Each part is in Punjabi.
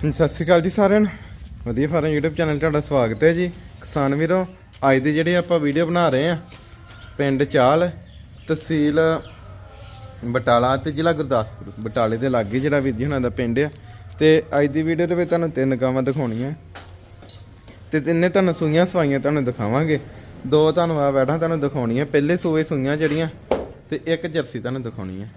ਸਤਿ ਸ਼੍ਰੀ ਅਕਾਲ ਜੀ ਸਾਰਿਆਂ ਨੂੰ। ਵਧੀਆ ਫਾਰਮ YouTube ਚੈਨਲ ਤੁਹਾਡਾ ਸਵਾਗਤ ਹੈ ਜੀ। ਕਿਸਾਨ ਵੀਰੋ, ਅੱਜ ਦੀ ਜਿਹੜੀ ਆਪਾਂ ਵੀਡੀਓ ਬਣਾ ਰਹੇ ਆ ਪਿੰਡ ਚਾਲ, ਤਹਿਸੀਲ ਬਟਾਲਾ ਤੇ ਜ਼ਿਲ੍ਹਾ ਗੁਰਦਾਸਪੁਰ। ਬਟਾਲੇ ਦੇ ਲਾਗੇ ਜਿਹੜਾ ਵੀਰ ਜੀ ਹੁਣਾਂ ਦਾ ਪਿੰਡ ਆ। ਤੇ ਅੱਜ ਦੀ ਵੀਡੀਓ ਦੇ ਵਿੱਚ ਤੁਹਾਨੂੰ ਤਿੰਨ ਗਾਵਾਂ ਦਿਖਾਉਣੀਆਂ। ਤੇ ਤਿੰਨੇ ਤੁਹਾਨੂੰ ਸੂਈਆਂ ਸਵਾਈਆਂ ਤੁਹਾਨੂੰ ਦਿਖਾਵਾਂਗੇ। ਦੋ ਤੁਹਾਨੂੰ ਆ ਵੈੜਾਂ ਤੁਹਾਨੂੰ ਦਿਖਾਉਣੀਆਂ। ਪਹਿਲੇ ਸੂਏ ਸੂਈਆਂ ਜਿਹੜੀਆਂ, ਤੇ ਇੱਕ ਜਰਸੀ ਤੁਹਾਨੂੰ ਦਿਖਾਉਣੀ ਹੈ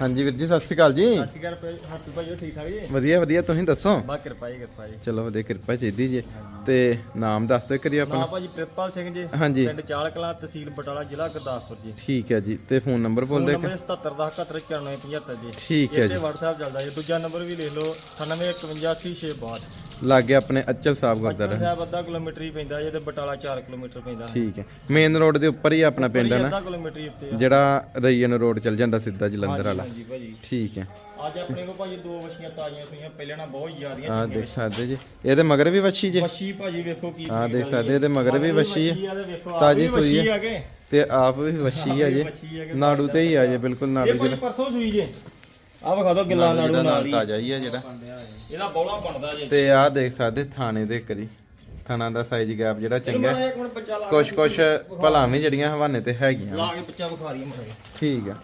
ਹਾਂਜੀ ਵੀਰ ਜੀ ਸਤਿ ਸ਼੍ਰੀ ਅਕਾਲ ਜੀ। ਸਤਿ ਸ਼੍ਰੀ ਅਕਾਲ ਭਾਈ ਹਰਪੀ ਭਾਈ ਠੀਕ ਠਾਕ ਜੀ? ਵਧੀਆ ਵਧੀਆ ਤੁਸੀਂ ਦੱਸੋ? ਬਾ ਕਿਰਪਾ ਜੀ ਕਿਰਪਾ ਜੀ। ਚਲੋ ਵਧੀਆ ਕਿਰਪਾ ਚਾਹੀਦੀ ਜੀ। ਤੇ ਨਾਮ ਦੱਸ ਦਿਓ ਕਰੀ ਆਪਣਾ। ਭਾਜੀ ਪ੍ਰਿਤਪਾਲ ਸਿੰਘ ਜੀ ਹਾਂਜੀ। ਪਿੰਡ ਚਾਲ ਕਲਾਂ ਤਹਿਸੀਲ ਬਟਾਲਾ ਜ਼ਿਲ੍ਹਾ ਗੁਰਦਾਸਪੁਰ ਜੀ। ਠੀਕ ਹੈ ਜੀ ਤੇ ਫੋਨ ਨੰਬਰ ਬੋਲ ਫੋਨ ਦੇ ਨੰਬਰ 7710719575 ਜੀ। ਠੀਕ ਹੈ ਇਹ ਤੇ ਜੀ WhatsApp ਚੱਲਦਾ ਜੀ ਦੂਜਾ ਨੰਬਰ ਵੀ ਲਿਖ ਲਓ 98158662 ਲਾਗੇ ਆਪਣੇ ਅਚਲ ਸਾਹਿਬ ਗੁਰਦੁਆਰਾ। ਸਾਹਿਬ ਅੱਧਾ ਕਿਲੋਮੀਟਰ ਹੀ ਪੈਂਦਾ ਜੀ ਤੇ ਬਟਾਲਾ 4 ਕਿਲੋਮੀਟਰ ਪੈਂਦਾ। ਠੀਕ ਹੈ। ਮੇਨ ਰੋਡ ਦੇ ਉੱਪਰ ਹੀ ਆਪਣਾ ਪਿੰਡ ਹੈ ਨਾ? ਅੱਧਾ ਕਿਲੋਮੀਟਰ ਹੀ ਉੱਤੇ ਆ। ਜਿਹੜਾ ਰਈਨ ਰੋਡ ਚੱਲ ਜਾਂਦਾ ਸਿੱਧਾ ਜਲੰਧਰ ਵਾਲਾ। ਹਾਂਜੀ ਭਾਜੀ। ਠੀਕ ਹੈ। ਅੱਜ ਆਪਣੇ ਕੋਲ ਭਾਜੀ ਦੋ ਵਛੀਆਂ ਤਾਜ਼ੀਆਂ ਸੂਈਆਂ ਪਹਿਲਾਂ ਨਾਲ ਬਹੁਤ ਜ਼ਿਆਦੀਆਂ ਆਹ ਦੇਖ ਸਕਦੇ ਜੀ। ਇਹਦੇ ਮਗਰ ਵੀ ਵੱਛੀ ਜੀ। ਵਛੀ ਭਾਜੀ ਵੇਖੋ ਕੀ ਆਹ ਦੇਖ ਸਕਦੇ ਇਹਦੇ ਮਗਰ ਵੀ ਵੱਛੀ ਹੈ। ਆ ਤਾਜ਼ੀ ਸੂਈ ਹੈ। ਆ ਤੇ ਆਪ ਵੀ ਵੱਛੀ ਹੈ ਜੀ। ਨਾੜੂ ਤੇ ਹੀ ਆ ਜੇ ਬਿਲਕੁਲ ਇਹ ਨਾੜੂ ਭਾਜੀ ਜਿਹੜਾ। ਪਰਸੋਂ ਸੂਈ ਜੇ। ਆ ਵਿਖਾ ਦੋ ਗਿੱਲਾ ਨਾੜੂ ਨਾਲ ਹੀ ਤਾਜ਼ਾ ਹੀ ਆ ਜਿਹੜਾ। ਇਹਦਾ ਬੌਲਾ ਬਣਦਾ ਜੇ। ਤੇ ਆਹ ਦੇਖ ਸਕਦੇ ਥਾਣੇ ਦੇ ਕਰੀ। ਥਾਣਾ ਦਾ ਸਾਈਜ਼ ਗੈਪ ਜਿਹੜਾ ਚੰਗਾ। ਕੁਛ ਕੁਛ ਭਲਾ ਵੀ ਜਿਹੜੀਆਂ ਹਵਾਨੇ ਤੇ ਹੈਗੀਆਂ। ਲਾ ਕੇ ਬੱਚਾ ਵਿਖਾ ਰਹੀ ਮਰੇ ਠੀਕ ਆ।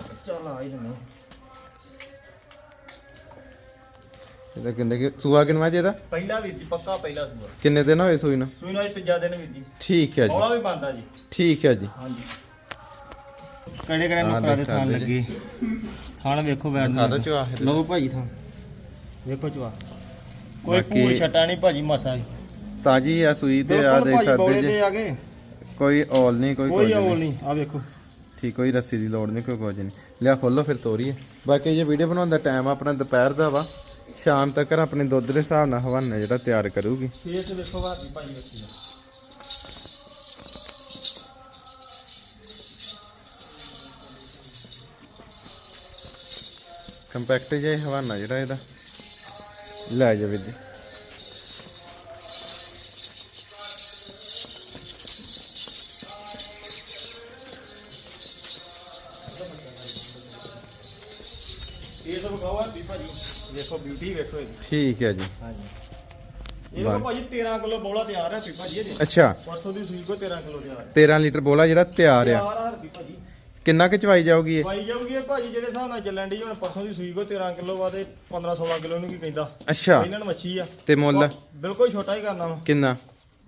ਬੱਚਾ ਲਾ ਹੀ ਦਿੰਦਾ ਇਹਦਾ ਕਿੰਨੇ ਕਿ ਸੂਆ ਕਿੰਨਾ ਜੀ ਇਹਦਾ? ਪਹਿਲਾ ਵੀਰ ਜੀ ਪੱਕਾ ਪਹਿਲਾ ਸੂਆ। ਕਿੰਨੇ ਦਿਨ ਹੋਏ ਸੂਈ ਨੂੰ? ਸੂਈ ਨਾਲ ਤੀਜਾ ਦਿਨ ਵੀਰ ਜੀ। ਠੀਕ ਹੈ ਜੀ। ਬੌਲਾ ਵੀ ਬਣਦਾ ਜੀ। ਠੀਕ ਹੈ ਜੀ। ਹਾਂਜੀ। ਕਿਹੜੇ ਕਿਹੜੇ ਨੁਕਰਾ ਦੇ ਦੇਖ ਥਾਣ ਲੱਗੇ? ਥਾਣ ਵੇਖੋ ਬੈਠ ਖਾ ਦੋ ਚਵਾ ਲਓ ਭਾਜੀ ਥਾਣ। ਵੇਖੋ ਚਵਾ ਕੋਈ ਭੂਰ ਛਟਾ ਨਹੀਂ ਭਾਜੀ ਮਸਾ ਤਾਜੀ ਆ ਸੂਈ ਤੇ ਆ ਦੇਖ ਸਕਦੇ ਜੀ। ਤੇ ਕੋਈ ਔਲ ਨਹੀਂ ਕੋਈ ਕੋਈ ਔਲ ਨਹੀਂ। ਆ ਵੇਖੋ। ਠੀਕ ਕੋਈ ਰੱਸੀ ਦੀ ਲੋੜ ਨਹੀਂ ਕੋਈ ਕੁਝ ਨਹੀਂ। ਲਿਆ ਖੋਲੋ ਫਿਰ ਤੋਰੀਏ। ਬਾਕੀ ਇਹ ਵੀਡੀਓ ਬਣਾਉਣ ਦਾ ਟਾਈਮ ਆਪਣਾ ਦੁਪਹਿਰ ਦਾ ਵਾ ਸ਼ਾਮ ਤੱਕ ਆਪਣੇ ਦੁੱਧ ਦੇ ਹਿਸਾਬ ਨਾਲ ਹਵਾਨਾ ਜਿਹੜਾ ਤਿਆਰ ਕਰੂਗੀ। ਫੇਸ ਵੇਖੋ ਭਾਜੀ ਭਾਜੀ ਵੇਖੀ ਕੰਪੈਕਟ ਜਿਹਾ ਹੀ ਹਵਾਨਾ ਜਿਹੜਾ ਇਹਦਾ। ਲੈ ਜੀ ਇਹ ਤਾਂ ਵਿਖਾਓ ਆ ਭਾਜੀ। ਵੇਖੋ ਬਿਊਟੀ ਵੇਖੋ ਇਹਦੀ। ਠੀਕ ਹੈ ਜੀ। ਹਾਂਜੀ। ਇਹ ਕੋ ਭਾਜੀ 13 ਕਿਲੋ ਬੋਲਾ ਤਿਆਰ ਹੈ ਭਾਜੀ ਇਹਦੇ। ਅੱਛਾ। ਪਰਸੋਂ ਦੀ ਸੂਈ ਕੋ 13 ਕਿਲੋ ਤਿਆਰ ਹੈ। 13 ਲੀਟਰ ਬੋਲਾ ਜਿਹੜਾ ਤਿਆਰ ਆ। ਤਿਆਰ ਆ ਹਰਪੀ ਭਾਜੀ। ਕਿੰਨਾ ਕੁ ਚਵਾਈ ਜਾਊਗੀ ਇਹ? ਪਾਈ ਜਾਊਗੀ ਇਹ ਭਾਜੀ ਜਿਹੜੇ ਹਿਸਾਬ ਨਾਲ ਚੱਲਣ ਦੀ ਹੁਣ ਪਰਸੋਂ ਦੀ ਸੂਈ ਕੋ 13 ਕਿਲੋ ਵਾ ਤੇ 15 16 ਕਿਲੋ ਨੂੰ ਕੀ ਕਹਿੰਦਾ। ਅੱਛਾ। ਇਹਨਾਂ ਨੂੰ ਮੱਛੀ ਆ। ਤੇ ਮੁੱਲ? ਬਿਲਕੁਲ ਛੋਟਾ ਹੀ ਕਰਨਾ ਵਾ। ਕਿੰਨਾ?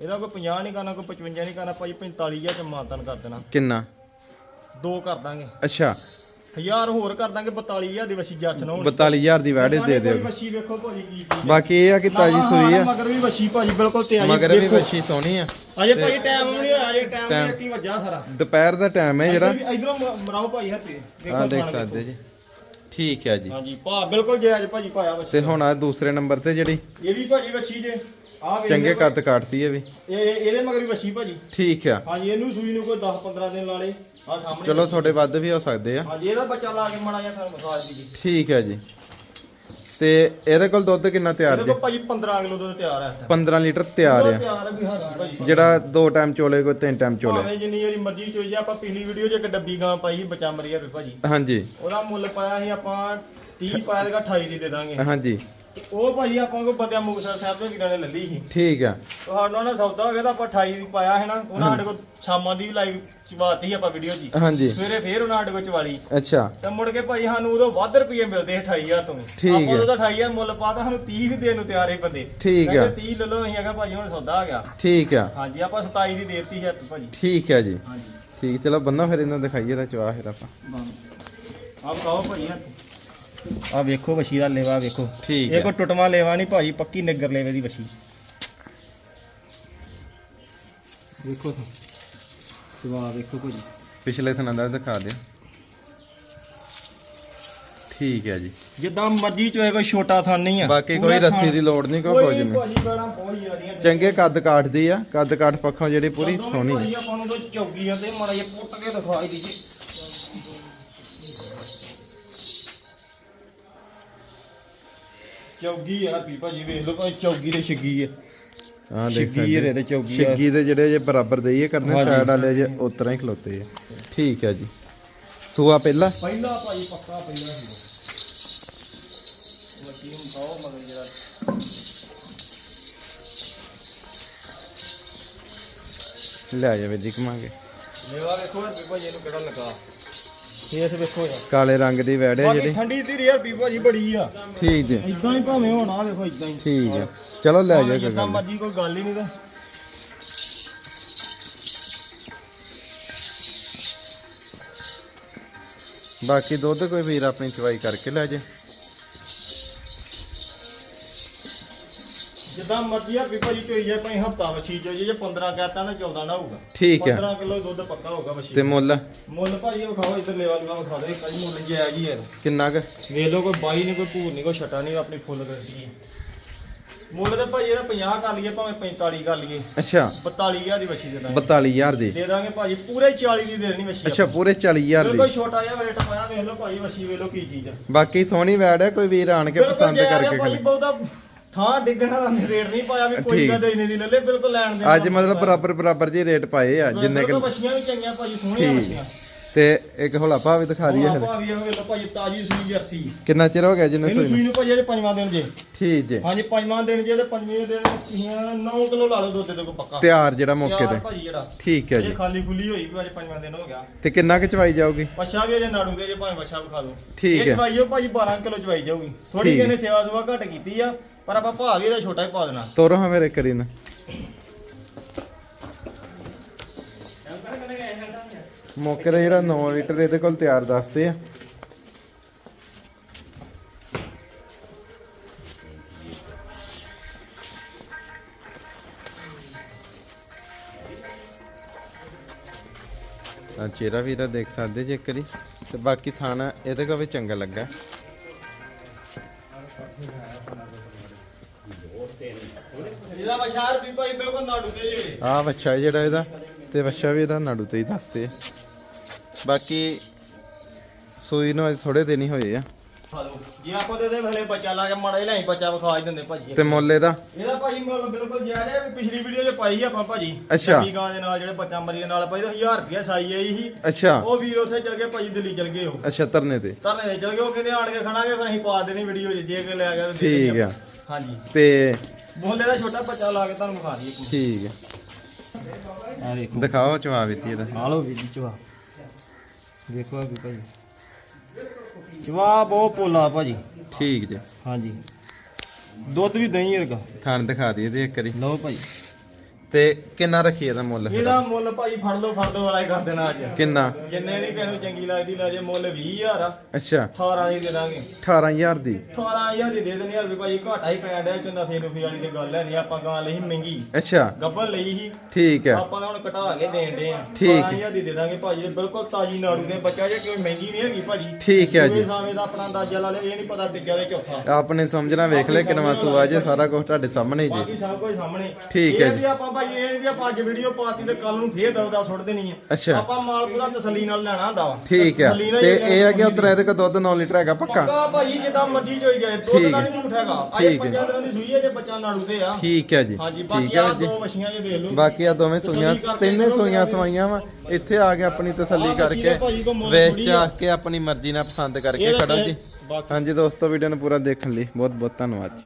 ਇਹਦਾ ਕੋਈ 50 ਨਹੀਂ ਕਰਨਾ ਕੋਈ 55 ਨਹੀਂ ਕਰਨਾ ਭਾਜੀ 45000 ਚ ਮਾਨਤਨ ਕਰ ਦੇਣਾ। ਕਿੰਨਾ? ਦੋ ਕਰ ਦਾਂਗੇ। ਅੱਛਾ। ਹਜ਼ਾਰ ਹੋਰ ਕਰ ਦਾਂਗੇ 42000 ਦੀ ਵਸੀ ਜੱਸ ਨੂੰ। 42000 ਦੀ ਵੈੜ ਦੇ ਦਿਓ। ਵਸੀ ਵੇਖੋ ਭਾਜੀ ਕੀ ਕੀ ਬਾਕੀ ਇਹ ਆ ਕਿ ਤਾਜੀ ਸੂਈ ਆ। ਮਗਰ ਵੀ ਵਸੀ ਭਾਜੀ ਬਿਲਕੁਲ ਤੇ ਆਈ ਮਗਰ ਵੀ ਵੱਛੀ ਸੋਹਣੀ ਆ। ਅਜੇ ਭਾਈ ਟਾਈਮ ਨਹੀਂ ਹੋਇਆ ਅਜੇ ਟਾਈਮ ਕੀ ਵੱਜਾ ਸਾਰਾ। ਦੁਪਹਿਰ ਦਾ ਟਾਈਮ ਹੈ ਜਿਹੜਾ। ਇਧਰੋਂ ਮਰਾਓ ਭਾਈ ਹੱਥੇ। ਆ ਦੇਖ ਸਕਦੇ ਜੀ। ਠੀਕ ਹੈ ਜੀ। ਹਾਂਜੀ ਭਾ ਬਿਲਕੁਲ ਜਾਇਜ਼ ਭਾਜੀ ਪਾਇਆ ਵਸੀ ਤੇ ਹੁਣ ਆ ਦੂਸਰੇ ਨੰਬਰ ਤੇ ਜਿਹੜੀ। ਇਹ ਵੀ ਭਾਜੀ ਵਸੀ ਜੇ। ਚੰਗੇ ਕੱਦ ਕਾਟਦੀ ਹੈ ਵੀ। ਇਹ ਇਹਦੇ ਮਗਰ ਵੀ ਵਸੀ ਭਾਜੀ। ਠੀਕ ਆ। ਹਾਂਜੀ ਇਹਨੂੰ ਸੂਈ ਨੂੰ ਕੋਈ 10 15 ਦਿਨ ਲਾ ਲੇ। ਆ ਸਾਹਮਣੇ ਚਲੋ ਤੁਹਾਡੇ ਵੱਧ ਵੀ ਹੋ ਸਕਦੇ ਆ। ਹਾਂਜੀ ਇਹਦਾ ਬੱਚਾ ਲਾ ਕੇ ਮੜਾ ਜਾ ਤੁਹਾਨੂੰ ਵਿਖਾ ਦੀ ਜੀ ਠੀਕ ਹੈ ਜੀ। ਤੇ ਇਹਦੇ ਕੋਲ ਦੁੱਧ ਕਿੰਨਾ ਤਿਆਰ ਜੀ? ਕੋਲ ਭਾਜੀ 15 ਕਿਲੋ ਦੁੱਧ ਤਿਆਰ ਹੈ 15 ਲੀਟਰ ਤਿਆਰ ਆ। ਤਿਆਰ ਹੈ ਵੀ ਹਾਂ ਭਾਜੀ। ਜਿਹੜਾ ਦੋ ਟਾਈਮ ਚੋਲੇ ਕੋਈ ਤਿੰਨ ਟਾਈਮ ਚੋਲੇ। ਭਾਵੇਂ ਜਿੰਨੀ ਵਾਰੀ ਮਰਜ਼ੀ ਚੋਈ ਜਾ ਆਪਾਂ ਪਿਛਲੀ ਵੀਡੀਓ 'ਚ ਇੱਕ ਡੱਬੀ ਗਾਂ ਪਾਈ ਸੀ ਬਚਾ ਮਰੀਆ ਵੀ ਭਾਜੀ। ਹਾਂਜੀ। ਉਹਦਾ ਮੁੱਲ ਪਾਇਆ ਸੀ ਆਪਾਂ 30 ਪਾਇਆ ਸੀਗਾ 28 ਦੀ ਦੇ ਦਾਂਗੇ। ਹਾਂਜੀ। ਤੇ ਉਹ ਭਾਜੀ ਆਪਾਂ ਕੋ ਬੰਦਿਆ ਮੁਕਤਸਰ ਸਾਹਿਬ ਦੇ ਵੀਰਾਂ ਨੇ ਲੱਲੀ ਸੀ। ਠੀਕ ਆ। ਤੁਹਾਡਾ ਨਾ ਸੌਦਾ ਹੋ ਗਿਆ ਤਾਂ ਆਪਾਂ 28 ਦੀ ਪਾਇਆ ਹੈ ਨਾ ਉਹਨਾਂ ਸਾਡੇ ਕੋਲ ਸ਼ਾਮਾਂ ਦੀ ਵੀ ਲਾਈਵ ਚਵਾਤੀ ਆਪਾਂ ਵੀਡੀਓ 'ਚ ਹਾਂਜੀ। ਸਵੇਰੇ ਫੇਰ ਉਹਨਾਂ ਸਾਡੇ ਕੋਲ ਚਵਾਲੀ। ਅੱਛਾ। ਤੇ ਮੁੜ ਕੇ ਭਾਈ ਸਾਨੂੰ ਉਦੋਂ ਵੱਧ ਰੁਪਏ ਮਿਲਦੇ ਸੀ 28000 ਤੋਂ। ਠੀਕ ਆਪਾਂ। ਉਦੋਂ ਤਾਂ 28000 ਮੁੱਲ ਪਾਤਾ ਸਾਨੂੰ 30 ਵੀ ਦੇਣ ਨੂੰ ਤਿਆਰ ਹੀ ਬੰਦੇ। ਠੀਕ ਹੈ। 30 ਲੈ ਲਓ ਅਸੀਂ ਹੈਗਾ ਭਾਜੀ ਹੁਣ ਸੌਦਾ ਆ ਗਿਆ। ਠੀਕ ਆ। ਹਾਂਜੀ ਆਪਾਂ 27 ਦੀ ਦੇਤੀ ਹੈ ਭਾਜੀ। ਠੀਕ ਹੈ ਜੀ। ਹਾਂਜੀ। ਠੀਕ ਚਲੋ ਬੰਨਾ ਫਿਰ ਇਹਨਾਂ ਦਿਖਾਈਏ ਤਾਂ ਚਵਾ ਫਿਰ ਆਪਾਂ। ਆਪ ਕਹੋ ਭਾਜੀ ਆ ਵੇਖੋ ਵਸ਼ੀ ਦਾ ਲੇਵਾ ਵੇਖੋ। ਠੀਕ ਇਹ ਹੈ ਕੋ ਟੁੱਟਵਾ ਲੇਵਾ ਨਹੀਂ ਭਾਜੀ ਪੱਕੀ ਨਿੱਗਰ ਲੇਵੇ ਦੀ ਵਸ਼ੀ। ਵੇਖੋ ਜਵਾ ਵੇਖੋ ਭਾਜੀ। ਪਿਛਲੇ ਥਣਾ ਦਾ ਦਿਖਾ ਦਿਓ। ਠੀਕ ਹੈ ਜੀ। ਜਿੱਦਾਂ ਮਰਜ਼ੀ ਚੋਏ ਕੋਈ ਛੋਟਾ ਥਣ ਨਹੀਂ ਆ। ਬਾਕੀ ਪੂਰਾ ਕੋਈ ਰੱਸੀ ਥਣ। ਦੀ ਲੋੜ ਨਹੀਂ ਕੋਈ ਕੁਝ ਕੋਈ ਨਹੀਂ। ਭਾਜੀ ਗਾਣਾ ਬਹੁਤ ਜ਼ਿਆਦੀਆਂ ਨੇ। ਚੰਗੇ ਕੱਦ ਕਾਟਦੀ ਆ। ਕੱਦ ਕਾਟ ਪੱਖੋਂ ਜਿਹੜੀ ਪੂਰੀ ਜਦੋਂ ਵੀ ਸੋਹਣੀ ਭਾਜੀ ਆਪਾਂ ਨੂੰ ਤਾਂ ਚੌਗੀ ਜਾਂਦੇ ਮਾੜਾ ਜਿਹਾ ਪੁੱਟ ਕੇ ਦਿਖਾਈ ਦੀ ਜੀ ਚੌਗੀ ਆ ਵੀ ਭਾਜੀ ਵੇਖ ਲਓ ਭਾਜੀ ਚੌਗੀ ਤੇ ਛੱਗੀ ਹੈ ਆ ਦੇਖ ਛੱਗੀ ਸਕਦੇ ਇਹਦੇ ਚੌਗੀ ਆ। ਛੱਗੀ ਦੇ ਜਿਹੜੇ ਜੇ ਬਰਾਬਰ ਦੇਈਏ ਕਰਨੇ। ਸਾਈਡ ਵਾਲੇ ਜੇ ਉਤਰਾ ਹੀ ਖਲੋਤੇ ਆ। ਠੀਕ ਹੈ ਜੀ। ਸੂਆ ਪਹਿਲਾ? ਪਹਿਲਾ ਭਾਜੀ ਪੱਕਾ ਪਹਿਲਾ ਸੀ। ਨੂੰ ਖਾਓ ਮਗਰ ਜਿਹੜਾ। ਲੈ ਜਾਵੇ ਜੀ ਕਮਾਂਗੇ ਵੇਖੋ ਭਾਜੀ ਇਹਨੂੰ ਕਿਹੜਾ ਲੱਗਾ। ਫੇਸ ਵੇਖੋ ਯਾਰ। ਕਾਲੇ ਰੰਗ ਦੀ ਵੈੜ ਹੈ ਬਾਕੀ ਜਿਹੜੀ। ਠੰਡੀ ਦੀ ਰੀਅਰ ਵੀ ਭਾਜੀ ਬੜੀ ਆ। ਠੀਕ ਜੀ। ਇਦਾਂ ਹੀ ਭਾਵੇਂ ਹੁਣ ਆ ਵੇਖੋ ਇਦਾਂ ਹੀ। ਠੀਕ ਹੈ ਚਲੋ ਲੈ ਕੋਈ ਜਿੱਦਾਂ ਗੱਲ। ਮਰਜ਼ੀ ਕੋਈ ਗੱਲ ਹੀ ਨਹੀਂ ਤਾਂ। ਬਾਕੀ ਦੁੱਧ ਕੋਈ ਵੀਰ ਆਪਣੀ ਚਵਾਈ ਕਰਕੇ ਲੈ ਜੇ। ਜਿੱਦਾਂ ਮਰਜ਼ੀ ਆ ਵੀ ਭਾਜੀ ਚੋਈ ਜਾਏ ਭਾਵੇਂ ਹਫਤਾ ਵਛੀ ਜੋ ਜੇ 15 ਕਹਤਾ ਨਾ 14 ਨਾ ਹੋਊਗਾ। ਠੀਕ ਹੈ 15 ਕਿਲੋ ਦੁੱਧ ਪੱਕਾ ਹੋਊਗਾ ਵਛੀ ਤੇ ਮੁੱਲ? ਮੁੱਲ ਭਾਜੀ ਉਹ ਖਾਓ ਇੱਧਰ ਲੈਵਲ ਦਾ ਵਿਖਾ ਦੇ ਕਈ ਮੁੱਲ ਹੀ ਹੈ ਕਿੰਨਾ ਕੁ? ਵੇਖ ਲਓ ਕੋਈ ਬਾਈ ਨਹੀਂ ਕੋਈ ਭੂਰ ਨਹੀਂ ਕੋਈ ਛਟਾ ਨਹੀਂ ਆਪਣੀ ਫੁੱਲ ਗਰੰਟੀ ਹੈ ਮੁੱਲ ਤਾਂ ਭਾਜੀ ਇਹਦਾ 50 ਕਰ ਲਈਏ ਭਾਵੇਂ 45 ਕਰ ਲਈਏ। ਅੱਛਾ। 42000 ਦੀ ਵਛੀ ਦੇ ਦਾਂਗੇ। 42000 ਦੀ? ਦੇ ਦਾਂਗੇ ਭਾਜੀ ਪੂਰੇ 40 ਦੀ ਦੇਣੀ ਵਛੀ ਅੱਛਾ ਪੂਰੇ 40000 ਬਿਲਕੁਲ ਦੀ। ਛੋਟਾ ਜਿਹਾ ਰੇਟ ਪਾਇਆ ਵੇਖ ਲਓ ਭਾਜੀ ਵਛੀ ਵੇਖ ਲਓ ਕੀ ਚੀਜ਼ ਆ। ਬਾਕੀ ਸੋਹਣੀ ਵੈੜ ਹੈ ਕੋਈ ਵੀਰ ਆਣ ਕੇ ਪਸੰਦ ਕਰਕੇ ਭਾਜੀ। ਬਹੁਤਾ ਥਾਂ ਡਿੱਗਣ ਵਾਲਾ ਰੇਟ ਨਹੀਂ ਪਾਇਆ ਵੀ ਕੋਈ ਠੀਕ। ਕਦੇ ਇੰਨੇ ਦੀ ਲੈ ਲੈ ਬਿਲਕੁਲ ਲੈਣ ਦੇ ਅੱਜ ਮਤਲਬ ਬਰਾਬਰ ਬਰਾਬਰ ਜੀ ਰੇਟ ਪਾਏ ਆ ਜਿੰਨੇ ਕਿ ਵਛੀਆਂ ਵੀ ਚੰਗੀਆਂ ਭਾਜੀ ਸੋਹਣੀਆਂ ਠੀਕ। ਤੇ ਇੱਕ ਹੋਲਾ ਭਾ ਵੀ ਦਿਖਾ ਦਈਏ ਹਲੇ ਭਾਜੀ ਇਹ ਵੇਖ ਲਓ ਭਾਜੀ ਤਾਜੀ ਸੂਈ ਜਰਸੀ। ਕਿੰਨਾ ਚਿਰ ਹੋ ਗਿਆ ਜਿੰਨੇ ਇਹਨੂੰ ਸੋਈ ਸੂਈ ਨੂੰ? ਭਾਜੀ ਅਜੇ ਪੰਜਵਾਂ ਦਿਨ ਜੇ। ਠੀਕ ਜੀ। ਹਾਂਜੀ ਪੰਜਵਾਂ ਦਿਨ ਜੇ ਤੇ ਪੰਜਵੇਂ ਦਿਨ 9 ਕਿਲੋ ਲਾ ਲਓ ਦੁੱਧ ਦੇ ਕੋ ਪੱਕਾ। ਤਿਆਰ ਜਿਹੜਾ ਮੌਕੇ ਤੇ। ਭਾਜੀ ਜਿਹੜਾ। ਠੀਕ ਹੈ ਇਹ ਜੀ। ਖਾਲੀ ਖੁੱਲੀ ਹੋਈ ਵੀ ਅਜੇ ਪੰਜਵਾਂ ਦਿਨ ਹੋ ਗਿਆ। ਤੇ ਕਿੰਨਾ ਕੁ ਚਵਾਈ ਜਾਊਗੀ? ਪਛਾ ਵੀ ਅਜੇ ਨਾੜੂ ਦੇ ਜੇ ਭਾਵੇਂ ਪਛਾ ਵਿਖਾ ਲਓ। ਠੀਕ ਇਹ ਹੈ। ਚਵਾਈਓ ਭਾਜੀ 12 ਕਿਲੋ ਚਵਾਈ ਜਾਊਗੀ। ਥੋੜੀ ਠੀਕ ਹੈ। ਜਿਹੀ ਨੇ ਸੇਵਾ ਸੁਵਾ ਘੱਟ ਕੀਤੀ ਆ। ਪਰ ਆਪਾਂ ਭਾਅ ਵੀ ਇਹਦਾ ਛੋਟਾ ਹੀ ਪਾ ਦੇਣਾ। ਤੋਰੋ ਹਾਂ ਮੇਰੇ ਕਰੀ ਨਾ ਮੌਕੇ ਦਾ ਜਿਹੜਾ 9 ਲੀਟਰ ਇਹਦੇ ਕੋਲ ਤਿਆਰ ਦੱਸਦੇ ਆ। ਤਾਂ ਚਿਹਰਾ ਵੀ ਇਹਦਾ ਦੇਖ ਸਕਦੇ ਜੇ ਇੱਕ ਤੇ ਬਾਕੀ ਥਾਣਾ ਇਹਦੇ ਕੋਲ ਵੀ ਚੰਗਾ ਲੱਗਾ। ਇਹਦਾ ਪਛਾਰ ਵੀ ਭਾਈ ਬਿਲਕੁਲ ਨਾੜੂ ਦੇ ਜੇ ਆ ਬੱਚਾ ਜਿਹੜਾ ਇਹਦਾ ਤੇ ਬੱਚਾ ਵੀ ਇਹਦਾ ਨਾੜੂ ਤੇ ਹੀ ਦੱਸਦੇ ਆ। ਬਾਕੀ ਸੂਈ ਨੂੰ ਅਜੇ ਥੋੜੇ ਦਿਨ ਹੀ ਹੋਏ ਆ। ਲਓ ਜੇ ਆਪਾਂ ਤੇ ਇਹਦੇ ਵੇਲੇ ਬੱਚਾ ਲਾ ਕੇ ਮਾੜਾ ਜਿਹਾ ਲੈ ਬੱਚਾ ਵਿਖਾ ਹੀ ਦਿੰਦੇ ਭਾਜੀ। ਤੇ ਮੁੱਲ ਇਹਦਾ? ਇਹਦਾ ਭਾਜੀ ਮੁੱਲ ਬਿਲਕੁਲ ਜਾਇਜ਼ ਹੈ ਵੀ ਪਿਛਲੀ ਵੀਡੀਓ 'ਚ ਪਾਈ ਆਪਾਂ ਭਾਜੀ। ਅੱਛਾ। ਨਵੀਂ ਗਾਂ ਦੇ ਨਾਲ ਜਿਹੜੇ ਬੱਚਾ ਮਰੀ ਦੇ ਨਾਲ ਪਾਈ ਤਾਂ 1000 ਰੁਪਿਆ ਸਾਈ ਆਈ ਸੀ। ਅੱਛਾ। ਉਹ ਵੀਰ ਉੱਥੇ ਚਲ ਗਏ ਭਾਜੀ ਦਿੱਲੀ ਚਲ ਗਏ ਉਹ। ਅੱਛਾ ਤਰਨੇ ਤੇ। ਤਰਨੇ ਦੇ ਚਲ ਗਏ ਉਹ ਕਹਿੰਦੇ ਆਣ ਕੇ ਖਣਾਗੇ ਫਿਰ ਅਸੀਂ ਪਾ ਦੇਣੀ ਵੀਡੀਓ 'ਚ ਜੇ ਕਿ ਲੈ ਗਿਆ ਤਾਂ ਦੇ ਠੀਕ ਦੇਣੀ ਆ ਹਾਂਜੀ। ਤੇ ਬੋਲੇ ਦਾ ਛੋਟਾ ਬੱਚਾ ਲਾ ਕੇ ਤੁਹਾਨੂੰ ਵਿਖਾ ਦਈਏ ਠੀਕ ਆ ਆ ਵੇਖੋ। ਦਿਖਾਓ ਚਵਾ ਦਿੱਤੀ ਇਹਦਾ। ਆ ਲਓ ਵੀਰ ਚਵਾ। ਦੇਖੋ ਆ ਵੀ ਭਾਜੀ ਚਵਾ ਬਹੁਤ ਪੋਲਾ ਭਾਜੀ। ਠੀਕ ਜੀ। ਹਾਂਜੀ। ਦੁੱਧ ਵੀ ਦਹੀਂ ਵਰਗਾ। ਥਾਣ ਦਿਖਾ ਦਈਏ ਤੇ ਇੱਕ ਵਾਰੀ। ਲਓ ਭਾਜੀ ਤੇ ਕਿੰਨਾ ਰੱਖੀ ਇਹਦਾ ਮੁੱਲ ਫਿਰ? ਇਹਦਾ ਮੁੱਲ ਭਾਜੀ ਫੜ ਲਓ ਫੜ ਦੋ ਵਾਲਾ ਹੀ ਕਰ ਦੇਣਾ ਅੱਜ। ਕਿੰਨਾ? ਜਿੰਨੇ ਦੀ ਕਿਸੇ ਨੂੰ ਚੰਗੀ ਲੱਗਦੀ ਲੈ ਜੇ ਮੁੱਲ 20000 ਆ। ਅੱਛਾ। 18 ਦੀ ਦੇ ਦਾਂਗੇ। 18000 ਦੀ? 18000 ਦੀ ਦੇ ਦੇਣੀ ਯਾਰ ਵੀ ਭਾਜੀ ਘਾਟਾ ਹੀ ਪੈਣ ਡਿਆ ਚੰਨਾ ਫੇਰ ਨੂੰ ਵਾਲੀ ਤੇ ਗੱਲ ਹੈ ਨਹੀਂ ਆਪਾਂ ਗਾਂ ਲਈ ਸੀ ਮਹਿੰਗੀ। ਅੱਛਾ। ਗੱਬਲ ਲਈ ਸੀ। ਠੀਕ ਹੈ। ਆਪਾਂ ਤਾਂ ਹੁਣ ਘਟਾ ਕੇ ਦੇਣ ਦੇ ਆ। ਠੀਕ। 12000 ਦੀ ਦੇ ਦਾਂਗੇ ਭਾਜੀ ਤੇ ਬਿਲਕੁਲ ਤਾਜੀ ਨਾੜੂ ਦੇ ਬੱਚਾ ਜੇ ਕੋਈ ਮਹਿੰਗੀ ਨਹੀਂ ਹੈਗੀ ਭਾਜੀ। ਠੀਕ ਹੈ ਜੀ। ਸਾਵੇਂ ਦਾ ਆਪਣਾ ਅੰਦਾਜ਼ਾ ਲਾ ਲਿਆ ਇਹ ਨਹੀਂ ਪਤਾ ਤੀਜਾ ਦੇ ਚੌਥਾ। ਆਪਣੇ ਸਮਝਣਾ ਵੇਖ ਲੈ ਕਿੰਨਾ ਸੂਆ ਜੇ ਸਾਰਾ ਕੁਝ ਤੁਹਾਡੇ ਸਾਹਮਣੇ ਹੀ ਜੀ। ਬਾਕੀ ਸਭ ਕੁਝ ਸਾਹਮਣੇ। ਠੀਕ ਹੈ ਇਹ ਜੀ। ਵੀ ਆਪਾਂ ਭਾਜੀ ਇਹ ਵੀ ਆਪਾਂ ਅੱਜ ਵੀਡੀਓ ਪਾਤੀ ਤੇ ਕੱਲ ਨੂੰ ਫੇਰ ਦਵਦਾ ਸੁੱਟ ਦੇਣੀ ਹੈ ਅੱਛਾ। ਆਪਾਂ ਮਾਲ ਪੂਰਾ ਤਸੱਲੀ ਨਾਲ ਲੈਣਾ ਹੁੰਦਾ ਵਾ। ਠੀਕ ਤਸੱਲੀ ਨਾਲ ਤੇ ਹੀ ਇਹ ਹੈ ਕਿ ਉਤਰ ਇਹਦੇ ਕੋਲ ਦੁੱਧ 9 ਲੀਟਰ ਹੈਗਾ ਪੱਕਾ? ਪੱਕਾ ਭਾਜੀ ਜਿੱਦਾਂ ਮਰਜ਼ੀ ਚੋਈ ਜਾਏ। ਦੁੱਧ ਠੀਕ ਦਾ ਹੈ। ਨਹੀਂ ਝੂਠ ਹੈਗਾ। ਠੀਕ ਅਜੇ। ਪੰਜਾਂ ਦਿਨਾਂ ਦੀ ਸੂਈ ਹੈ ਜੇ ਬੱਚਾ ਨਾੜੂ ਤੇ ਆ। ਠੀਕ ਹੈ ਜੀ। ਹਾਂਜੀ ਠੀਕ ਬਾਕੀ ਆ ਜੀ। ਦੋ ਮੱਛੀਆਂ ਜੇ ਦੇਖ ਲਓ। ਬਾਕੀ ਆ ਦੋਵੇਂ ਸੂਈਆਂ ਕਰਕੇ ਤਿੰਨੇ ਸੂਈਆਂ। ਸਵਾਈਆਂ ਵਾ। ਇੱਥੇ ਆ ਕੇ ਆਪਣੀ ਤਸੱਲੀ ਆਹ ਕਰਕੇ ਦਾ ਭਾਜੀ ਕੋਲ ਮੁੱਲ ਵੇਚ ਥੋੜ੍ਹੀ ਆ। ਕੇ ਆਪਣੀ ਮਰਜ਼ੀ ਨਾਲ ਪਸੰਦ ਕਰਕੇ ਇਹਦਾ ਖੜੋ ਜੀ। ਬਾਕੀ ਹਾਂਜੀ ਦੋਸਤੋ ਵੀਡੀਓ ਨੂੰ ਪੂਰਾ ਦੇਖਣ ਲਈ ਬਹੁਤ ਬਹੁਤ ਧੰਨਵਾਦ ਜੀ।